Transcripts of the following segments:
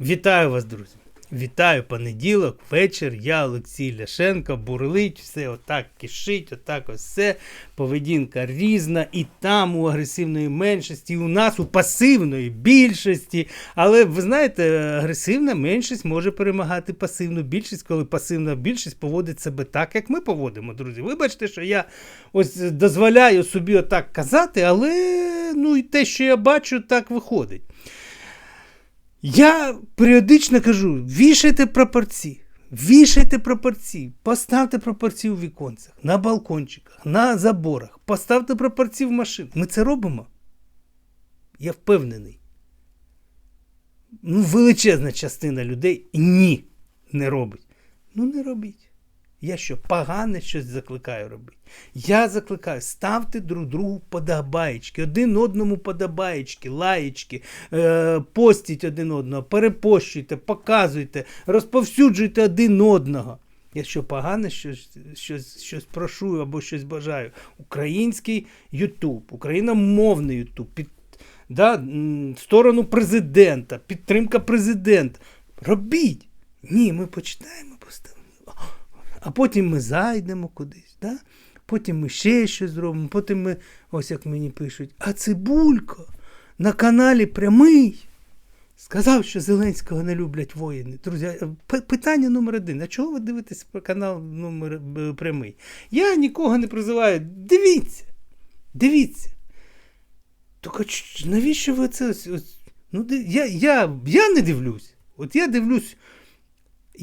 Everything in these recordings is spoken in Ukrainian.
Вітаю вас, друзі! Вітаю понеділок, вечір. Я Олексій Ляшенко, бурлить, все отак кишить, отак ось все. Поведінка різна, і там у агресивної меншості, і у нас у пасивної більшості. Але ви знаєте, агресивна меншість може перемагати пасивну більшість, коли пасивна більшість поводить себе так, як ми поводимо, друзі. Вибачте, що я ось дозволяю собі отак казати, але ну і те, що я бачу, так виходить. Я періодично кажу: вішайте прапорці, вішайте прапорці, поставте прапорці у віконцях, на балкончиках, на заборах, поставте прапорці в машин. Ми це робимо? Я впевнений. Ну, величезна частина людей ні, не робить. Ну, не робіть. Я що, погане щось закликаю робити? Я закликаю, ставте друг другу подобаєчки, один одному подобаєчки, лаєчки, е, постіть один одного, перепощуйте, показуйте, розповсюджуйте один одного. Якщо погане щось, щось, щось прошу або щось бажаю, український Ютуб, україномовний Ютуб, під да, сторону президента, підтримка президента. Робіть. Ні, ми поставимо. А потім ми зайдемо кудись, да? потім ми ще щось зробимо, потім ми, ось як мені пишуть, а Цибулько на каналі Прямий сказав, що Зеленського не люблять воїни. Друзі, е, питання номер один. А чого ви дивитесь про канал номер е, Прямий? Я нікого не призиваю. Дивіться, дивіться. Ч- навіщо ви це? ось- ось? Ну, я, я, я не дивлюсь. От я дивлюсь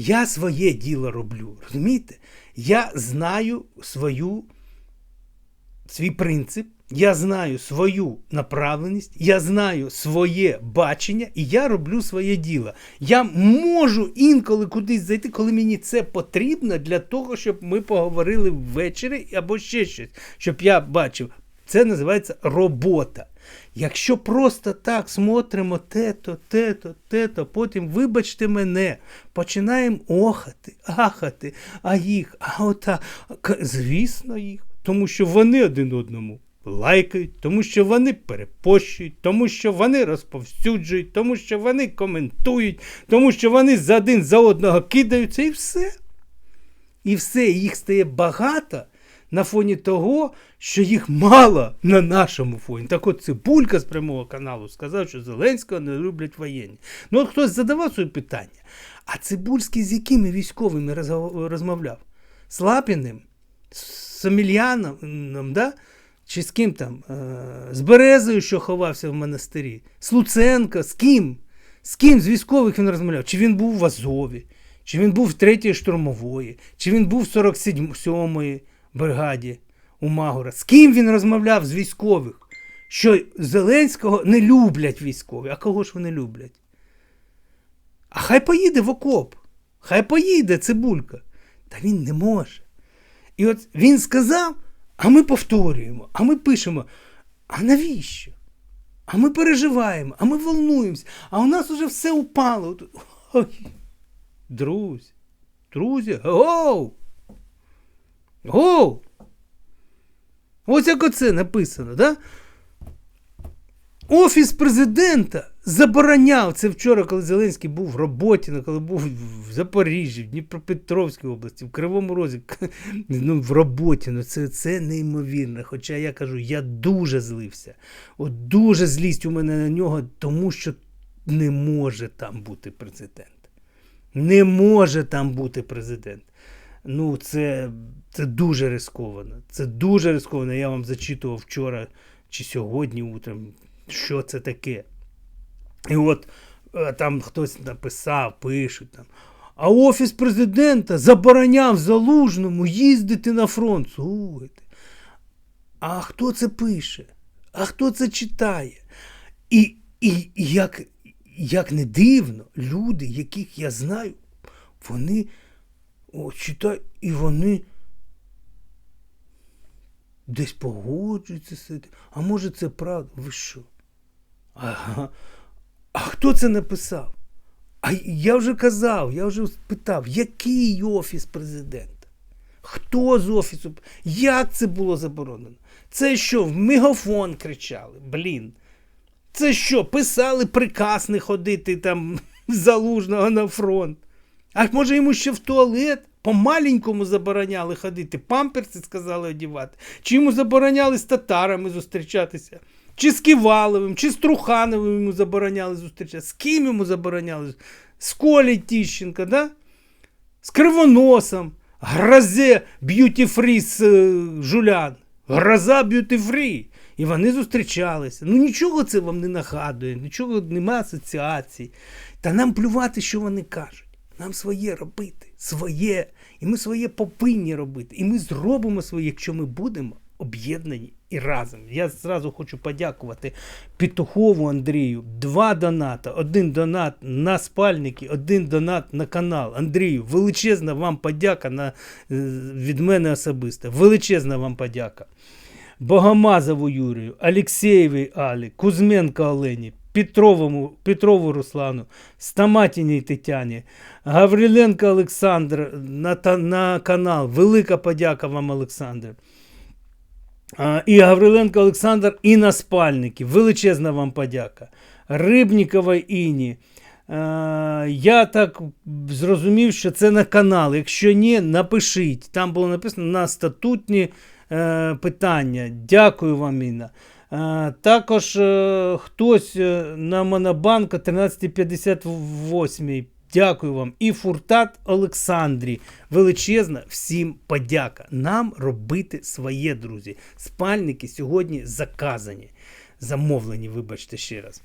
я своє діло роблю. Розумієте? Я знаю свою, свій принцип, я знаю свою направленість, я знаю своє бачення, і я роблю своє діло. Я можу інколи кудись зайти, коли мені це потрібно для того, щоб ми поговорили ввечері або ще щось, щоб я бачив. Це називається робота. Якщо просто так смотримо те-то, те-то, те-то, потім, вибачте мене, починаємо охати, ахати, а їх, а ота, звісно, їх, тому що вони один одному лайкають, тому що вони перепощують, тому що вони розповсюджують, тому що вони коментують, тому що вони за один за одного кидаються і все. І все, їх стає багато на фоні того, що їх мало на нашому фоні. Так от Цибулька з прямого каналу сказав, що Зеленського не люблять воєнні. Ну от хтось задавав своє питання. А Цибульський з якими військовими розмовляв? З Лапіним? З Самільяном, да? чи з ким там? Е, З Березою, що ховався в монастирі? З Луценко, з ким? З ким з військових він розмовляв? Чи він був в Азові? Чи він був в 3-ї штурмової, чи він був в 47-ї бригаді у Магора. З ким він розмовляв з військових? Що Зеленського не люблять військові. А кого ж вони люблять? А хай поїде в окоп. Хай поїде цибулька. Та він не може. І от він сказав, а ми повторюємо, а ми пишемо. А навіщо? А ми переживаємо, а ми волнуємося, а у нас уже все упало. Ой. Друзі, друзі, гоу! Гоу! Ось як оце написано, да? Офіс президента забороняв це вчора, коли Зеленський був в роботі, ну, коли був в Запоріжжі, в Дніпропетровській області, в Кривому Розі, ну, в роботі. Ну, це, це неймовірно. Хоча я кажу, я дуже злився. От дуже злість у мене на нього, тому що не може там бути президент. Не може там бути президент. Ну, це, це дуже рисковано. Це дуже рисковано. Я вам зачитував вчора чи сьогодні утром, що це таке. І от е, там хтось написав, пишуть там. А офіс президента забороняв залужному їздити на фронт. Слухайте. А хто це пише? А хто це читає? І, і як, як не дивно, люди, яких я знаю, вони о, читають, і вони десь погоджуються з. А може це правда? Ви що? Ага. А хто це написав? А я вже казав, я вже питав, який офіс президента? Хто з офісу? Як це було заборонено? Це що, в мегафон кричали? Блін. Це що, писали приказ не ходити там залужного на фронт. А може йому ще в туалет по-маленькому забороняли ходити, памперси сказали одівати, чи йому забороняли з татарами зустрічатися, чи з Ківаловим, чи з Трухановим йому забороняли зустрічатися, з ким йому забороняли? З Колей Тіщенка, да? з Кривоносом, Грозе Б'юті Фрі з е, Жулян. Гроза Б'юті Фрі. І вони зустрічалися. Ну нічого це вам не нагадує, нічого немає асоціацій. Та нам плювати, що вони кажуть. Нам своє робити, своє. І ми своє повинні робити. І ми зробимо своє, якщо ми будемо об'єднані і разом. Я зразу хочу подякувати Петухову Андрію. Два доната. Один донат на спальники, один донат на канал. Андрію, величезна вам подяка на, е, від мене особисто. Величезна вам подяка. Богомазову Юрію, Алексєєвій Алі, Кузьменко Олені, Петровому, Петрову Руслану, Стаматіній Тетяні, Гавриленко Олександр на, на канал. Велика подяка вам, Олександр. І Гавриленко Олександр, і на спальники. Величезна вам подяка. Рибнікова Іні. Я так зрозумів, що це на канал. Якщо ні, напишіть. Там було написано на статутні е, питання. Дякую вам, Інна. Е, також е, хтось е, на Монобанка 1358. Дякую вам. І Фуртат Олександрі. Величезна всім подяка. Нам робити своє, друзі. Спальники сьогодні заказані. Замовлені, вибачте ще раз.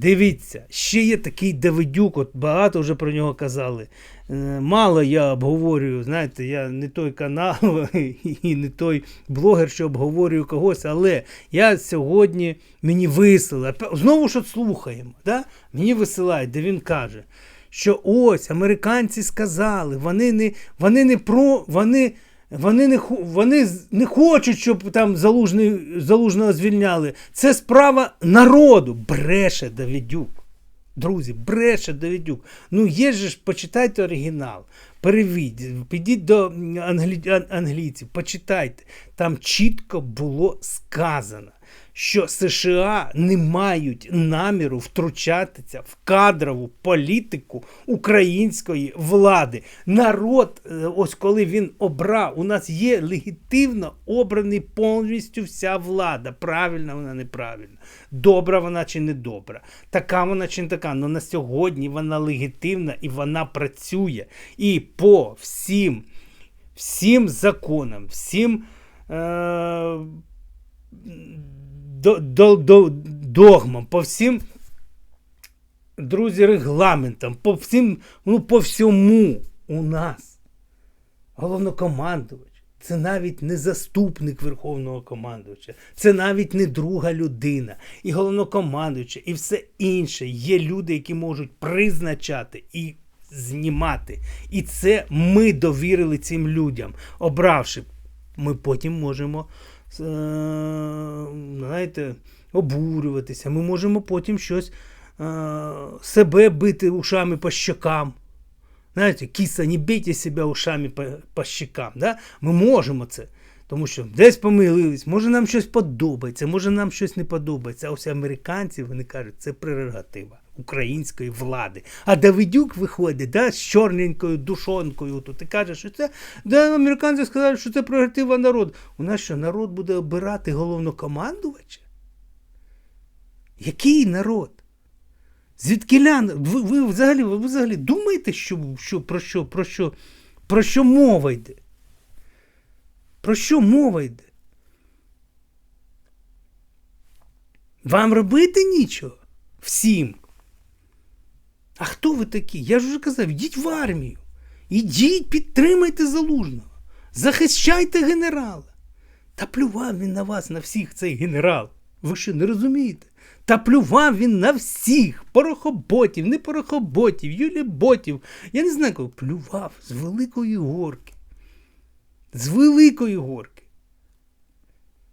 Дивіться, ще є такий Давидюк, от багато вже про нього казали. Е, Мало я обговорюю, знаєте, я не той канал і не той блогер, що обговорюю когось, але я сьогодні мені висилали, знову ж от слухаємо, да? мені висилають, де він каже, що ось американці сказали, вони не, вони не про. вони. Вони не, вони не хочуть, щоб там залужний, залужного звільняли. Це справа народу. Бреше Давідюк. Друзі, бреше Давідюк. Ну є ж, почитайте оригінал, перевідіть, підіть до англі... англійців, почитайте. Там чітко було сказано, що США не мають наміру втручатися в кадрову політику української влади. Народ, е, ось коли він обрав, у нас є легітимно обраний повністю вся влада. Правильна вона, неправильна. Добра вона чи не добра. Така вона чи не така. Але на сьогодні вона легітимна і вона працює. І по всім, всім законам, всім. Е- догмам, по всім, друзі, регламентам, по всім, ну, по всьому у нас. Головнокомандувач. Це навіть не заступник Верховного командувача, це навіть не друга людина, і головнокомандувача, і все інше. Є люди, які можуть призначати і знімати. І це ми довірили цим людям, обравши. Ми потім можемо знаєте, обурюватися. Ми можемо потім щось е, себе бити ушами по щокам. Знаєте, кіса, не бійте себе ушами по, по щекам. Да? Ми можемо це. Тому що десь помилились, може нам щось подобається, може нам щось не подобається. А ось американці вони кажуть, це прерогатива української влади. А Давидюк виходить да, з чорненькою душонкою тут і каже, що це да, американці сказали, що це прерогатива народу. У нас що народ буде обирати головнокомандувача? Який народ? Звідкиля? Ви, ви взагалі ви взагалі думаєте, що, що, про, що, про, що, про що мова йде? Про що мова йде? Вам робити нічого? Всім. А хто ви такі? Я ж вже казав, йдіть в армію. Ідіть, підтримайте залужного. Захищайте генерала. Та плював він на вас, на всіх цей генерал. Ви що не розумієте? Та плював він на всіх порохоботів, не порохоботів, юліботів. Я не знаю, кого плював з великої горки. З великої горки.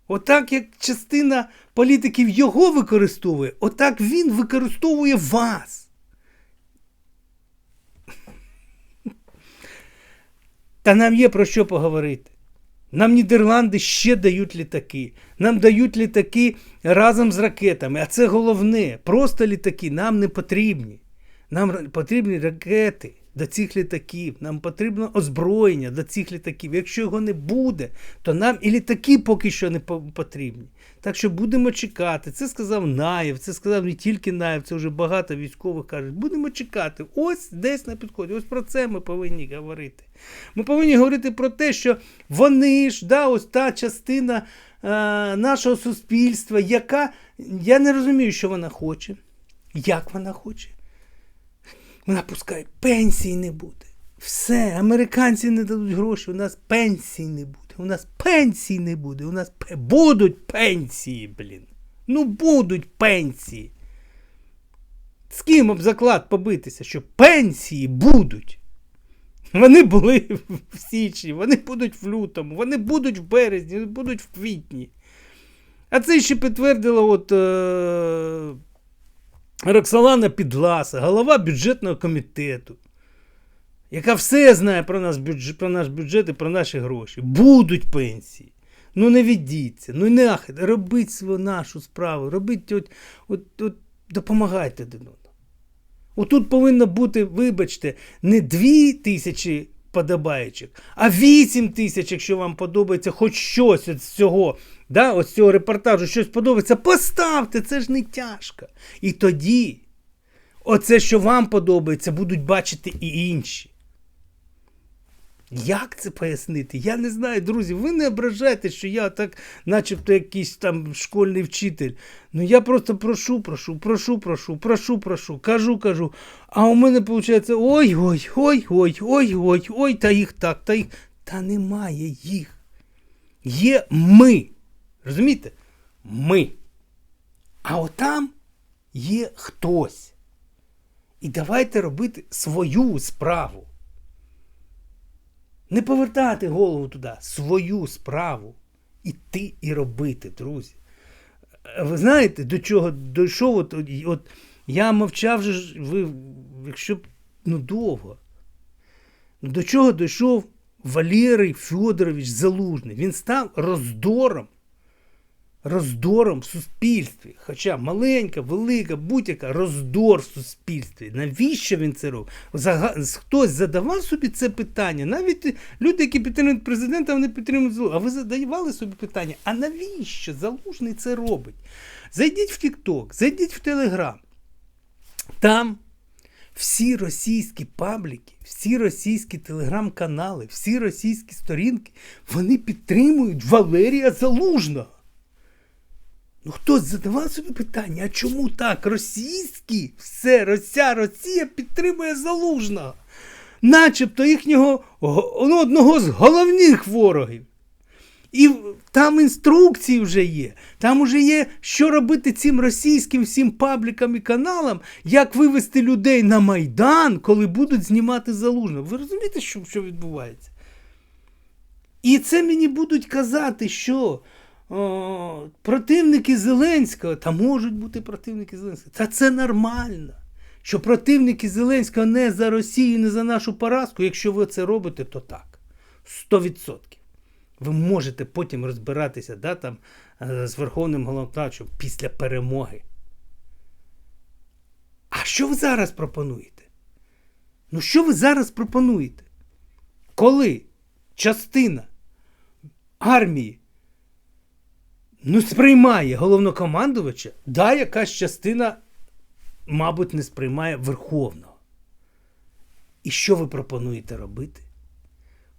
Отак, як частина політиків його використовує, отак він використовує вас. Та нам є про що поговорити. Нам Нідерланди ще дають літаки. Нам дають літаки разом з ракетами. А це головне. Просто літаки нам не потрібні. Нам потрібні ракети до цих літаків, нам потрібно озброєння до цих літаків. Якщо його не буде, то нам і літаки поки що не потрібні. Так що будемо чекати. Це сказав Наєв, це сказав не тільки Наєв, це вже багато військових кажуть. Будемо чекати. Ось десь на підході. Ось про це ми повинні говорити. Ми повинні говорити про те, що вони ж, да, ось та частина е, нашого суспільства, яка я не розумію, що вона хоче, як вона хоче. Вона пускає, пенсії не буде. Все, американці не дадуть гроші, у нас пенсій не буде. У нас пенсій не буде. У нас будуть пенсії, блін. Ну будуть пенсії. З ким об заклад побитися, що пенсії будуть. Вони були в січні, вони будуть в лютому, вони будуть в березні, вони будуть в квітні. А це ще підтвердила от, е- Роксолана Підласа, голова бюджетного комітету, яка все знає про, нас, про наш бюджет і про наші гроші. Будуть пенсії. Ну не віддіться, ну не ахайте, робіть свою нашу справу, робіть от, от, от допомагайте. Отут повинно бути, вибачте, не дві тисячі подобаючок, а 8 тисяч, якщо вам подобається хоч щось з цього, да, ось цього репортажу, щось подобається, поставте, це ж не тяжко. І тоді оце, що вам подобається, будуть бачити і інші. Як це пояснити? Я не знаю, друзі. Ви не ображайте, що я так, начебто, якийсь там школьний вчитель. Ну я просто прошу, прошу, прошу, прошу, прошу, прошу, кажу, кажу. А у мене виходить, ой, ой, ой, ой, ой, ой, ой, та їх так, та їх. Та немає їх. Є ми. Розумієте? Ми. А отам є хтось. І давайте робити свою справу. Не повертати голову туди, свою справу. Іти і робити, друзі. Ви знаєте, до чого дійшов? От, от, я мовчав, же ви, якщо ну довго. До чого дійшов Валерій Федорович Залужний? Він став роздором, роздором в суспільстві. Хоча маленька, велика, будь-яка роздор в суспільстві. Навіщо він це? Зага- Хтось задавав собі це питання. Навіть люди, які підтримують президента, вони підтримують Залужного. А ви задавали собі питання, а навіщо Залужний це робить? Зайдіть в TikTok, зайдіть в Telegram. Там всі російські пабліки, всі російські телеграм-канали, всі російські сторінки, вони підтримують Валерія Залужного. Ну, хтось задавав собі питання, а чому так? Російські, все, вся Росія підтримує Залужного. Начебто їхнього ну, одного з головних ворогів. І там інструкції вже є. Там вже є, що робити цим російським всім паблікам і каналам, як вивести людей на Майдан, коли будуть знімати залужно. Ви розумієте, що, що відбувається? І це мені будуть казати, що о, противники Зеленського, та можуть бути противники Зеленського. Та це нормально. Що противники Зеленського не за Росію, не за нашу поразку. Якщо ви це робите, то так. 100%. Ви можете потім розбиратися да, там, е, з Верховним головнокомандувачем після перемоги. А що ви зараз пропонуєте? Ну, що ви зараз пропонуєте? Коли частина армії ну, сприймає головнокомандувача, да, якась частина, мабуть, не сприймає Верховного. І що ви пропонуєте робити?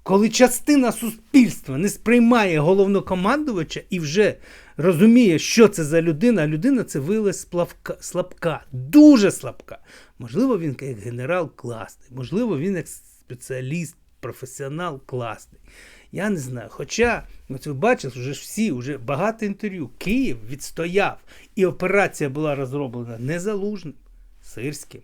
Коли частина суспільства не сприймає головнокомандувача і вже розуміє, що це за людина, а людина це виявилась слабка, слабка, дуже слабка. Можливо, він як генерал класний, можливо, він як спеціаліст, професіонал класний. Я не знаю. Хоча, от ви бачили, вже всі, вже багато інтерв'ю. Київ відстояв, і операція була розроблена незалужним, сирським.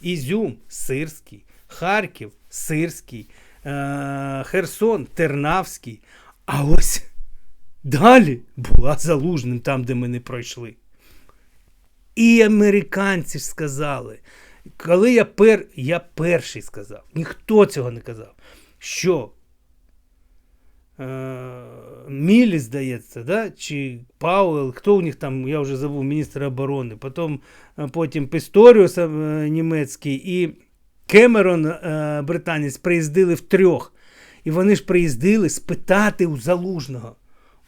Ізюм сирський, Харків сирський, е- Херсон Тернавський. А ось далі була залужним там, де ми не пройшли. І американці ж сказали, коли я пер... я перший сказав, ніхто цього не казав, що Мілі, здається, да? чи Пауел, хто у них там, я вже забув, міністр оборони, потім, е, потім Пісторіус е, німецький і Кемерон, е, британець, приїздили втрьох. І вони ж приїздили спитати у Залужного.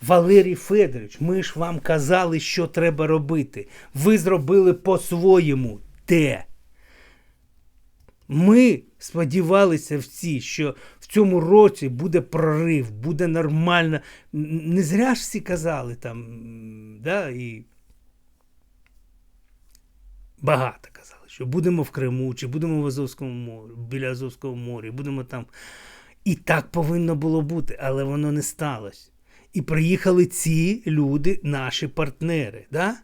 Валерій Федорович, ми ж вам казали, що треба робити. Ви зробили по-своєму. Де? Ми сподівалися всі, що в цьому році буде прорив, буде нормально. Не зря ж всі казали там, да, і багато казали, що будемо в Криму, чи будемо в Азовському морі, біля Азовського моря, будемо там. І так повинно було бути, але воно не сталося. І приїхали ці люди, наші партнери. Да?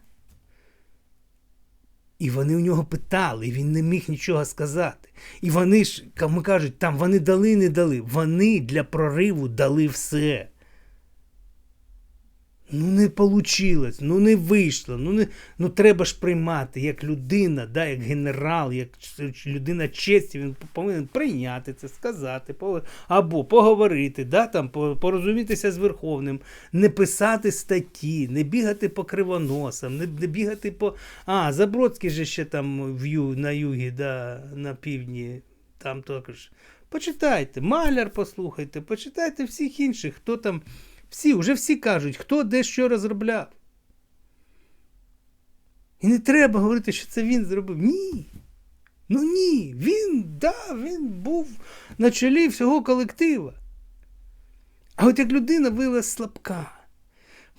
І вони у нього питали, і він не міг нічого сказати. І вони ж, кому кажуть, там вони дали, не дали. Вони для прориву дали все. Ну, не вийшло, ну не вийшло. Ну, не, ну треба ж приймати як людина, да, як генерал, як людина честі, він повинен прийняти це, сказати, або поговорити, да, там, порозумітися з Верховним, не писати статті, не бігати по кривоносам, не, не бігати по. А, Забродський же ще там в ю, на югі, да, на півдні, там також. Почитайте, Маляр послухайте, почитайте всіх інших, хто там. Всі, вже всі кажуть, хто де що розробляв. І не треба говорити, що це він зробив. Ні. Ну ні. Він, да, він був на чолі всього колектива. А от як людина виявилась слабка,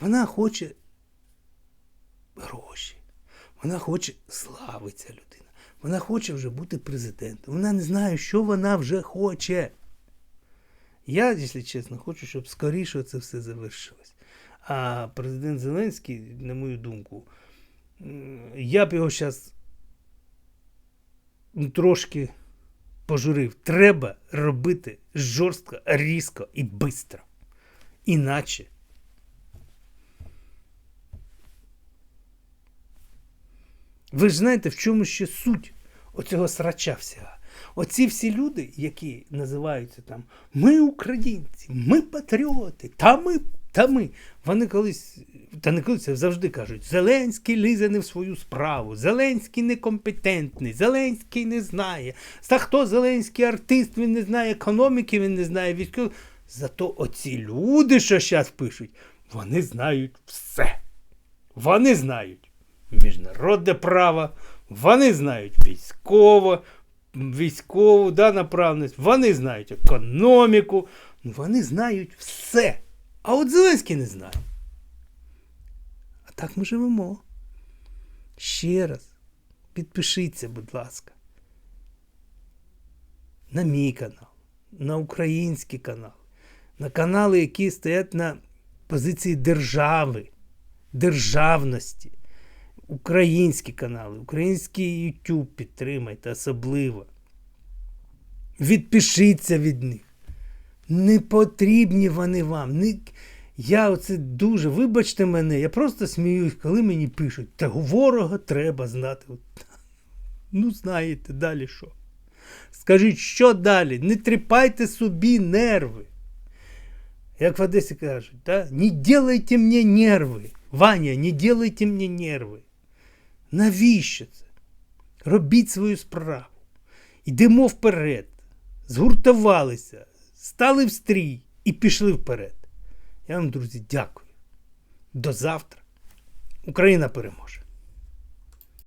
вона хоче гроші. Вона хоче слави ця людина. Вона хоче вже бути президентом. Вона не знає, що вона вже хоче. Я, якщо чесно, хочу, щоб скоріше це все завершилось. А президент Зеленський, на мою думку, я б його зараз трошки пожурив. Треба робити жорстко, різко і швидко. Іначе. Ви ж знаєте, в чому ще суть оцього срача всього? Оці всі люди, які називаються там ми українці, ми патріоти, та ми, та ми. Вони колись, та не колись, завжди кажуть, Зеленський лізе не в свою справу, Зеленський некомпетентний, Зеленський не знає. Та хто Зеленський артист, він не знає економіки, він не знає військової. Зато оці люди, що зараз пишуть, вони знають все. Вони знають міжнародне право, вони знають військово, військову да, направленість, вони знають економіку, ну, вони знають все. А от Зеленський не знає. А так ми живемо. Ще раз, підпишіться, будь ласка. На мій канал, на український канал, на канали, які стоять на позиції держави, державності. Українські канали, український YouTube підтримайте особливо. Відпишіться від них. Не потрібні вони вам. Не... Я оце дуже, вибачте мене, я просто сміюсь, коли мені пишуть, та ворога треба знати. Ну, знаєте, далі що? Скажіть, що далі? Не тріпайте собі нерви. Як в Одесі кажуть, да? не делайте мені нерви. Ваня, не делайте мені нерви. Навіщо це? Робіть свою справу. Йдемо вперед. Згуртувалися, стали в стрій і пішли вперед. Я вам, друзі, дякую. До завтра. Україна переможе.